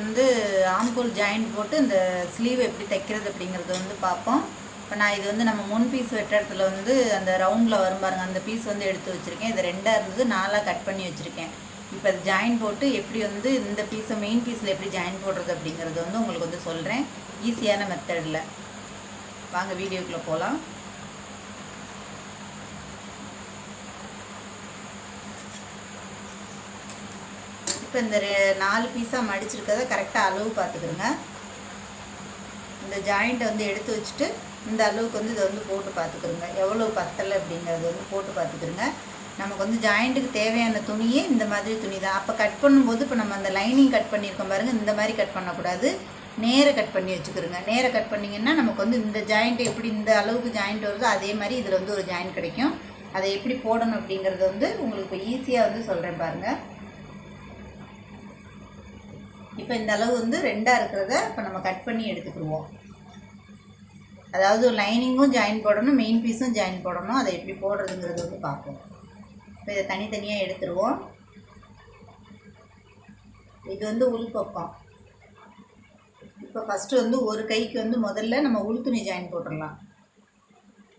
வந்து ஆம்பூல் ஜாயிண்ட் போட்டு இந்த ஸ்லீவ் எப்படி தைக்கிறது அப்படிங்கிறத வந்து பார்ப்போம். இப்போ நான் இது வந்து நம்ம முன் பீஸ் வெட்ட இடத்துல வந்து அந்த ரவுண்டில் வரும் பாருங்கள் அந்த பீஸ் வந்து எடுத்து வச்சுருக்கேன். இது ரெண்டாக இருந்தது நாலாக கட் பண்ணி வச்சுருக்கேன். இப்போ அது ஜாயின் போட்டு எப்படி வந்து இந்த பீஸை மெயின் பீஸில் எப்படி ஜாயின் போடுறது அப்படிங்கிறது வந்து உங்களுக்கு வந்து சொல்கிறேன் ஈஸியான மெத்தடில் வாங்க வீடியோக்குள்ளே போகலாம் இப்போ இந்த ரெ- நாலு பீஸாக மடிச்சிருக்கிறத கரெக்டாக அளவு பார்த்துக்கிறோங்க. இந்த ஜாயிண்ட்டை வந்து எடுத்து வச்சுட்டு இந்த அளவுக்கு வந்து இதை வந்து போட்டு பார்த்துக்கிறோங்க. எவ்வளோ பத்தலை அப்படிங்கிறது வந்து போட்டு பார்த்துக்கிறோங்க. நமக்கு வந்து ஜாயிண்ட்டுக்கு தேவையான துணியே இந்த மாதிரி துணி தான் அப்போ கட் பண்ணும்போது இப்போ நம்ம அந்த லைனிங் கட் பண்ணியிருக்கோம் பாருங்கள் இந்த மாதிரி கட் பண்ணக்கூடாது. நேர கட் பண்ணி வச்சுக்கிறோங்க. நேராக கட் பண்ணிங்கன்னா நமக்கு வந்து இந்த ஜாயிண்ட் எப்படி இந்த அளவுக்கு ஜாயிண்ட் வருதோ அதே மாதிரி இதில் வந்து ஒரு ஜாயிண்ட் கிடைக்கும். அதை எப்படி போடணும் அப்படிங்கிறது வந்து உங்களுக்கு இப்போ ஈஸியாக வந்து சொல்கிறேன் பாருங்கள் இப்போ இந்த அளவு வந்து ரெண்டாக இருக்கிறத இப்போ நம்ம கட் பண்ணி எடுத்துக்கிடுவோம். அதாவது லைனிங்கும் ஜாயின் போடணும் மெயின் பீஸும் ஜாயின் போடணும். அதை எப்படி போடுறதுங்கிறது வந்து பார்ப்போம். இப்போ இதை தனித்தனியாக எடுத்துருவோம். இது வந்து உள்பக்கம் இப்போ ஃபஸ்ட்டு வந்து ஒரு கைக்கு வந்து முதல்ல நம்ம உள்துணி ஜாயின் போட்டுடலாம்.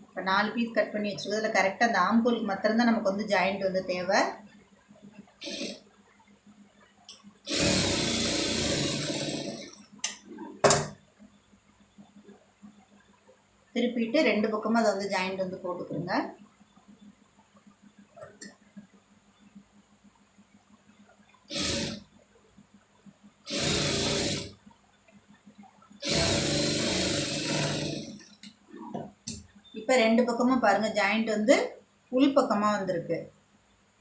இப்போ நாலு பீஸ் கட் பண்ணி வச்சுருக்கோம். அதில் கரெக்டாக அந்த ஆம்பூலுக்கு மாத்திரம்தான் நமக்கு வந்து ஜாயிண்ட் வந்து தேவை. திருப்பிட்டு ரெண்டு பக்கமும் அதை வந்து ஜாயிண்ட் வந்து போட்டுக்கிறோங்க இப்போ ரெண்டு பக்கமும் பாருங்கள் ஜாயிண்ட் வந்து உள் பக்கமாக வந்திருக்கு.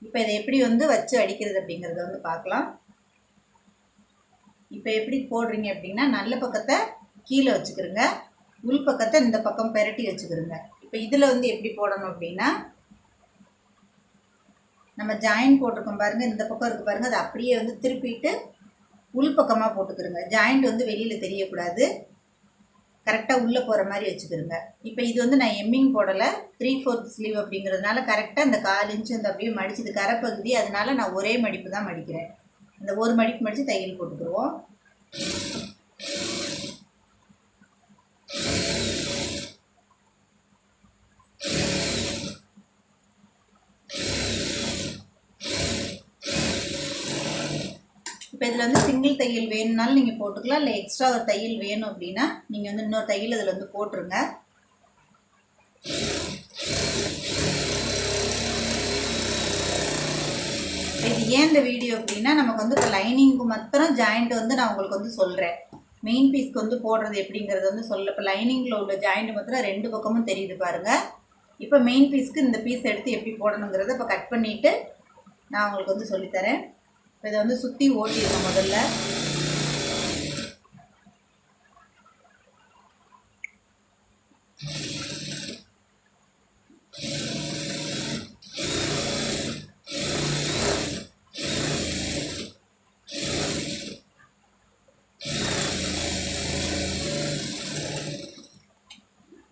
இப்போ இதை எப்படி வந்து வச்சு அடிக்கிறது அப்படிங்கிறத வந்து பார்க்கலாம். இப்போ எப்படி போடுறீங்க அப்படின்னா நல்ல பக்கத்தை கீழே வச்சுக்கிறோங்க உள் பக்கத்தை இந்த பக்கம் பெரட்டி வச்சுக்கிருங்க. இப்போ இதில் வந்து எப்படி போடணும் அப்படின்னா நம்ம ஜாயின் போட்டிருக்கோம் பாருங்கள் இந்த பக்கம் இருக்குது பாருங்கள் அதை அப்படியே வந்து திருப்பிட்டு உள் பக்கமாக போட்டுக்கிறோங்க ஜாயிண்ட் வந்து வெளியில் தெரியக்கூடாது. கரெக்டாக உள்ளே போகிற மாதிரி வச்சுக்கிறோங்க இப்போ இது வந்து நான் எம்மிங் போடலை த்ரீ ஃபோர்த் ஸ்லீவ் அப்படிங்கிறதுனால கரெக்டாக இந்த கால் இன்ச்சு அந்த அப்படியே மடிச்சது கரைப்பகுதி அதனால நான் ஒரே மடிப்பு தான் மடிக்கிறேன். இந்த ஒரு மடிப்பு மடித்து தையல் போட்டுக்கிடுவோம் இப்போ இதில் வந்து சிங்கிள் தையல் வேணும்னாலும் நீங்கள் போட்டுக்கலாம். இல்லை எக்ஸ்ட்ரா ஒரு தையல் வேணும் அப்படின்னா நீங்கள் வந்து இன்னொரு தையல் இதில் வந்து போட்டுருங்க. இது ஏன் இந்த வீடியோ அப்படின்னா நமக்கு வந்து இப்போ லைனிங்க்கு மாத்திரம் ஜாயிண்ட் வந்து நான் உங்களுக்கு வந்து சொல்கிறேன் மெயின் பீஸ்க்கு வந்து போடுறது எப்படிங்கிறது வந்து சொல்ல இப்போ லைனிங்கில் உள்ள ஜாயிண்ட் மாத்திரம் ரெண்டு பக்கமும் தெரியுது பாருங்கள் இப்போ மெயின் பீஸ்க்கு இந்த பீஸ் எடுத்து எப்படி போடணுங்கிறத இப்போ கட் பண்ணிவிட்டு நான் உங்களுக்கு வந்து சொல்லித்தரேன். இப்போ இதை வந்து சுற்றி ஓட்டிடுவோம் முதல்ல.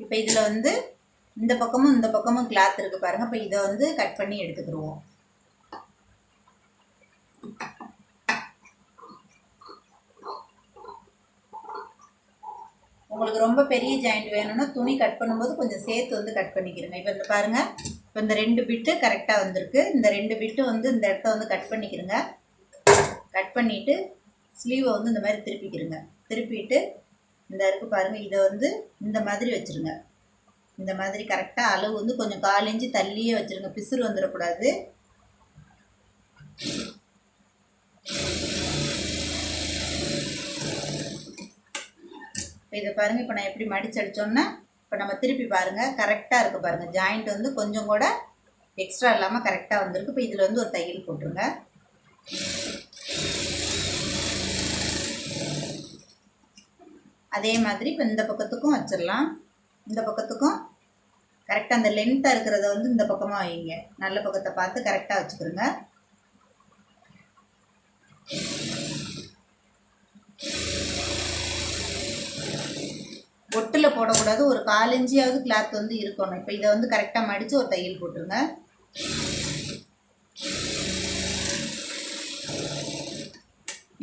இப்போ இதில் வந்து இந்த பக்கமும் இந்த பக்கமும் கிளாத் இருக்குது பாருங்கள் இப்போ இதை வந்து கட் பண்ணி எடுத்துக்கிடுவோம். உங்களுக்கு ரொம்ப பெரிய ஜாயிண்ட் வேணும்னா துணி கட் பண்ணும்போது கொஞ்சம் சேர்த்து வந்து கட் பண்ணிக்கிறங்க. இப்போ இந்த பாருங்கள் இப்போ இந்த ரெண்டு பிட்டு கரெக்டாக வந்திருக்கு. இந்த ரெண்டு பிட்டு வந்து இந்த இடத்த வந்து கட் பண்ணிக்கிறங்க. கட் பண்ணிவிட்டு ஸ்லீவை வந்து இந்த மாதிரி திருப்பிக்கிறங்க. திருப்பிட்டு இந்த இருக்கு பாருங்கள் இதை வந்து இந்த மாதிரி வச்சுருங்க. இந்த மாதிரி கரெக்டாக அளவு வந்து கொஞ்சம் கால் தள்ளியே வச்சுருங்க. பிசுறு வந்துடக்கூடாது இப்போ இதை பாருங்கள் இப்போ நான் எப்படி மடித்து அடிச்சோன்னா இப்போ நம்ம திருப்பி பாருங்கள் கரெக்டாக இருக்குது பாருங்கள் ஜாயிண்ட் வந்து கொஞ்சம் கூட எக்ஸ்ட்ரா இல்லாமல் கரெக்டாக வந்திருக்கு. இப்போ இதில் வந்து ஒரு தையல் போட்டுருங்க. அதே மாதிரி இப்போ இந்த பக்கத்துக்கும் வச்சிடலாம். இந்த பக்கத்துக்கும் கரெக்டாக அந்த லென்த்தாக இருக்கிறத வந்து இந்த பக்கமாக வைங்க. நல்ல பக்கத்தை பார்த்து கரெக்டாக வச்சுக்கிறோங்க ஒட்டில் போடக்கூடாது. ஒரு கால் கிளாத் வந்து இருக்கணும். இப்போ இதை வந்து கரெக்டாக மடித்து ஒரு தையல் போட்டுருங்க.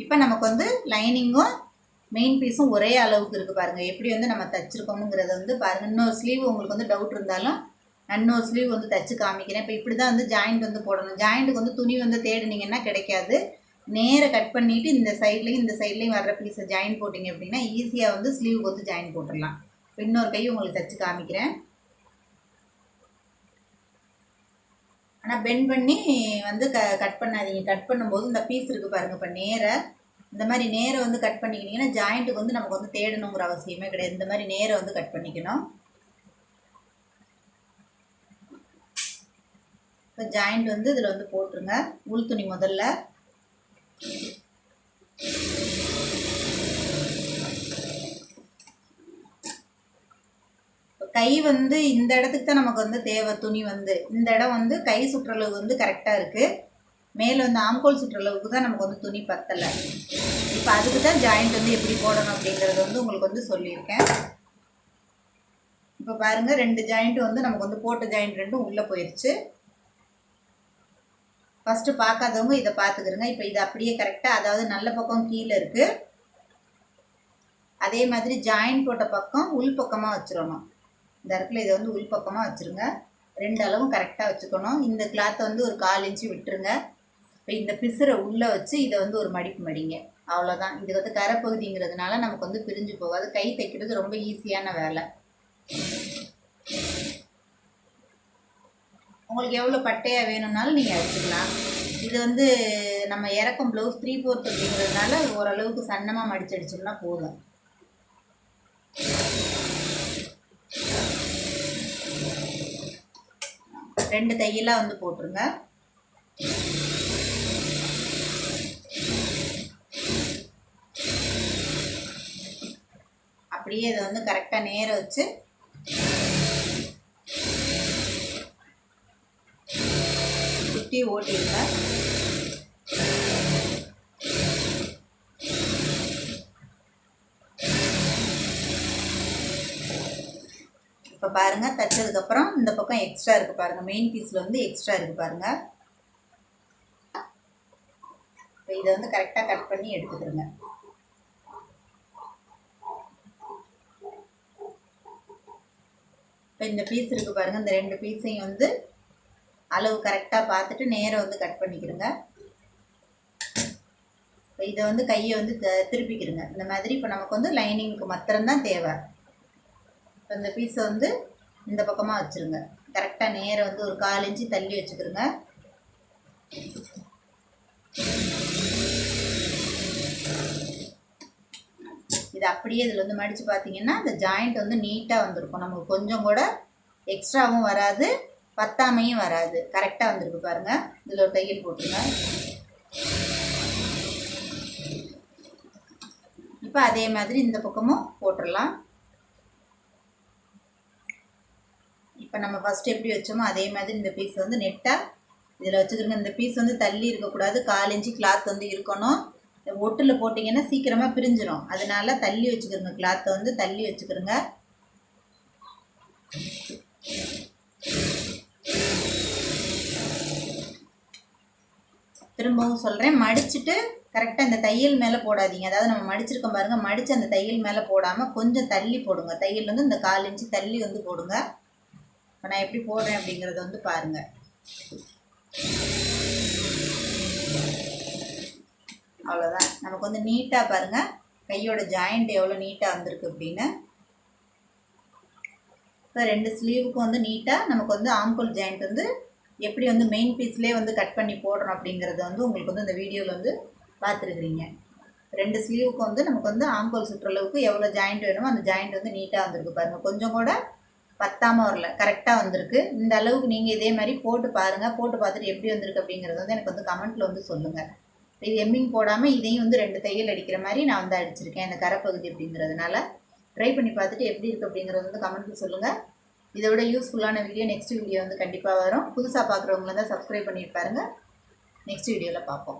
இப்போ நமக்கு வந்து லைனிங்கும் மெயின் பீஸும் ஒரே அளவுக்கு இருக்குது பாருங்கள் எப்படி வந்து நம்ம தைச்சிருக்கோமுங்கிறத வந்து பாருங்கள் இன்னொரு ஸ்லீவ் உங்களுக்கு வந்து டவுட் இருந்தாலும் இன்னொரு ஸ்லீவ் வந்து தைச்சி காமிக்கிறேன். இப்போ இப்படி தான் வந்து ஜாயிண்ட் வந்து போடணும். ஜாயிண்ட்டுக்கு வந்து துணி வந்து தேடினீங்கன்னா கிடைக்காது. நேராக கட் பண்ணிவிட்டு இந்த சைட்லேயும் இந்த சைட்லேயும் வர்ற பீஸை ஜாயின் போட்டிங்க அப்படின்னா ஈஸியாக வந்து ஸ்லீவுக்கு வந்து ஜாயின் போட்டுடலாம். இன்னொரு கை உங்களுக்கு தச்சு காமிக்கிறேன். ஆனால் பெண்ட் பண்ணி வந்து க கட் பண்ணாதீங்க. கட் பண்ணும்போது இந்த பீஸ் இருக்குது பாருங்கள் இப்போ நேராக இந்த மாதிரி நேரை வந்து கட் பண்ணிக்கிட்டிங்கன்னா ஜாயிண்ட்டுக்கு வந்து நமக்கு வந்து தேடணுங்கிற அவசியமே கிடையாது. இந்த மாதிரி நேரை வந்து கட் பண்ணிக்கணும். இப்போ ஜாயிண்ட் வந்து இதில் வந்து போட்டுருங்க. உள் துணி முதல்ல. கை வந்து இந்த இடத்துக்கு தான் நமக்கு வந்து தேவை துணி வந்து. இந்த இடம் வந்து கை சுற்றளவு வந்து கரெக்டாக இருக்குது மேலே வந்து ஆம்கோல் சுற்றளவுக்கு தான் நமக்கு வந்து துணி பத்தலை. இப்போ அதுக்கு தான் ஜாயிண்ட் வந்து எப்படி போடணும் அப்படிங்கிறது வந்து உங்களுக்கு வந்து சொல்லியிருக்கேன். இப்போ பாருங்கள் ரெண்டு ஜாயிண்ட் வந்து நமக்கு வந்து போட்ட ஜாயிண்ட் ரெண்டும் உள்ளே போயிடுச்சு ஃபஸ்ட்டு பார்க்காதவங்க இதை பார்த்துக்கிறங்க இப்போ இது அப்படியே கரெக்டாக அதாவது நல்ல பக்கம் கீழே இருக்குது அதே மாதிரி ஜாயின் போட்ட பக்கம் உள் பக்கமாக வச்சிடணும் இந்த இடத்துல இதை வந்து உள் பக்கமாக வச்சுருங்க. ரெண்டு அளவும் கரெக்டாக வச்சுக்கணும். இந்த கிளாத்தை வந்து ஒரு கால் இன்ச்சு விட்டுருங்க. இப்போ இந்த பிசுரை உள்ளே வச்சு இதை வந்து ஒரு மடிப்பு மடிங்க. அவ்வளோதான் இது வந்து கரைப்பகுதிங்கிறதுனால நமக்கு வந்து பிரிஞ்சு போகாது. கை தைக்கிறது ரொம்ப ஈஸியான வேலை. உங்களுக்கு எவ்வளோ பட்டையாக வேணும்னாலும் நீங்கள் அடிச்சுக்கலாம் இது வந்து நம்ம இறக்கும் ப்ளவுஸ் த்ரீ ஃபோர்த் அப்படிங்கிறதுனால ஓரளவுக்கு சன்னமாக மடிச்சு அடிச்சோம்னா போதும். ரெண்டு தையலாக வந்து போட்டுருங்க. அப்படியே இதை வந்து கரெக்டாக நேர வச்சு சுற்றி ஓட்டிடுங்க இப்போ பாருங்கள் தைச்சதுக்கப்புறம் இந்த பக்கம் எக்ஸ்ட்ரா இருக்குது பாருங்கள் மெயின் பீஸில் வந்து எக்ஸ்ட்ரா இருக்குது பாருங்கள் இப்போ இதை வந்து கரெக்டாக கட் பண்ணி எடுத்துக்கிறோங்க. இப்போ இந்த பீஸ் இருக்குது பாருங்கள் இந்த ரெண்டு பீஸையும் வந்து அளவு கரெக்டாக பார்த்துட்டு நேரம் வந்து கட் பண்ணிக்கிடுங்க. இப்போ இதை வந்து கையை வந்து திருப்பிக்கிடுங்க. இந்த மாதிரி இப்போ நமக்கு வந்து லைனிங்க்கு மாத்திரம்தான் தேவை. இப்போ இந்த பீஸை வந்து இந்த பக்கமாக வச்சுருங்க. கரெக்டாக நேரம் வந்து ஒரு கால் இன்ச்சு தள்ளி வச்சுக்கிடுங்க. இது அப்படியே இதில் வந்து மடித்து பார்த்தீங்கன்னா இந்த ஜாயிண்ட் வந்து நீட்டாக வந்திருக்கும். நமக்கு கொஞ்சம் கூட எக்ஸ்ட்ராவும் வராது. பத்தாமையும் வராது. கரெக்டாக வந்திருக்கு பாருங்கள் இதில் ஒரு தையல் போட்டுருங்க. இப்போ அதே மாதிரி இந்த பக்கமும் போட்டுடலாம். இப்போ நம்ம ஃபஸ்ட்டு எப்படி வச்சோமோ அதே மாதிரி இந்த பீஸ் வந்து நெட்டாக இதில் வச்சுக்கிறோங்க இந்த பீஸ் வந்து தள்ளி இருக்கக்கூடாது. கால் இன்ச்சு கிளாத் வந்து இருக்கணும். ஒட்டில் போட்டிங்கன்னா சீக்கிரமாக பிரிஞ்சிடும் அதனால தள்ளி வச்சுக்கிறோங்க கிளாத்தை வந்து தள்ளி வச்சுக்கிறோங்க திரும்பவும் சொல்கிறேன் மடிச்சுட்டு கரெக்டாக இந்த தையல் மேலே போடாதீங்க. அதாவது நம்ம மடிச்சிருக்கோம் பாருங்கள் மடித்து அந்த தையல் மேலே போடாமல் கொஞ்சம் தள்ளி போடுங்க. தையல் வந்து இந்த கால் இன்ச்சு தள்ளி வந்து போடுங்க. இப்போ நான் எப்படி போடுறேன் அப்படிங்கிறத வந்து பாருங்கள் அவ்வளோதான் நமக்கு வந்து நீட்டாக பாருங்கள் கையோட ஜாயிண்ட் எவ்வளோ நீட்டாக வந்திருக்கு அப்படின்னு. இப்போ ரெண்டு ஸ்லீவுக்கும் வந்து நீட்டாக நமக்கு வந்து ஆம்கோல் ஜாயிண்ட் வந்து எப்படி வந்து மெயின் பீஸ்லேயே வந்து கட் பண்ணி போடுறோம் அப்படிங்கிறத வந்து உங்களுக்கு வந்து இந்த வீடியோவில் வந்து பார்த்துருக்குறீங்க. ரெண்டு ஸ்லீவுக்கு வந்து நமக்கு வந்து ஆம்கோல் சுற்றளவுக்கு எவ்வளோ ஜாயிண்ட் வேணுமோ அந்த ஜாயிண்ட் வந்து நீட்டாக வந்திருக்கு பாருங்கள் கொஞ்சம் கூட பத்தாமல் வரல கரெக்டாக வந்திருக்கு. இந்த அளவுக்கு நீங்கள் இதே மாதிரி போட்டு பாருங்கள் போட்டு பார்த்துட்டு எப்படி வந்திருக்கு அப்படிங்கிறது வந்து எனக்கு வந்து கமெண்ட்டில் வந்து சொல்லுங்கள் இது எம்மிங் போடாமல் இதையும் வந்து ரெண்டு தையல் அடிக்கிற மாதிரி நான் வந்து அடிச்சிருக்கேன். இந்த கரைப்பகுதி அப்படிங்கிறதுனால. ட்ரை பண்ணி பார்த்துட்டு எப்படி இருக்குது அப்படிங்கிறது வந்து கமெண்ட்டில் சொல்லுங்கள் இதை விட யூஸ்ஃபுல்லான வீடியோ நெக்ஸ்ட் வீடியோ வந்து கண்டிப்பாக வரும். புதுசாக பார்க்குறவங்கள தான் சப்ஸ்கிரைப் பண்ணிட்டு பாருங்கள் நெக்ஸ்ட் வீடியோவில் பார்ப்போம்.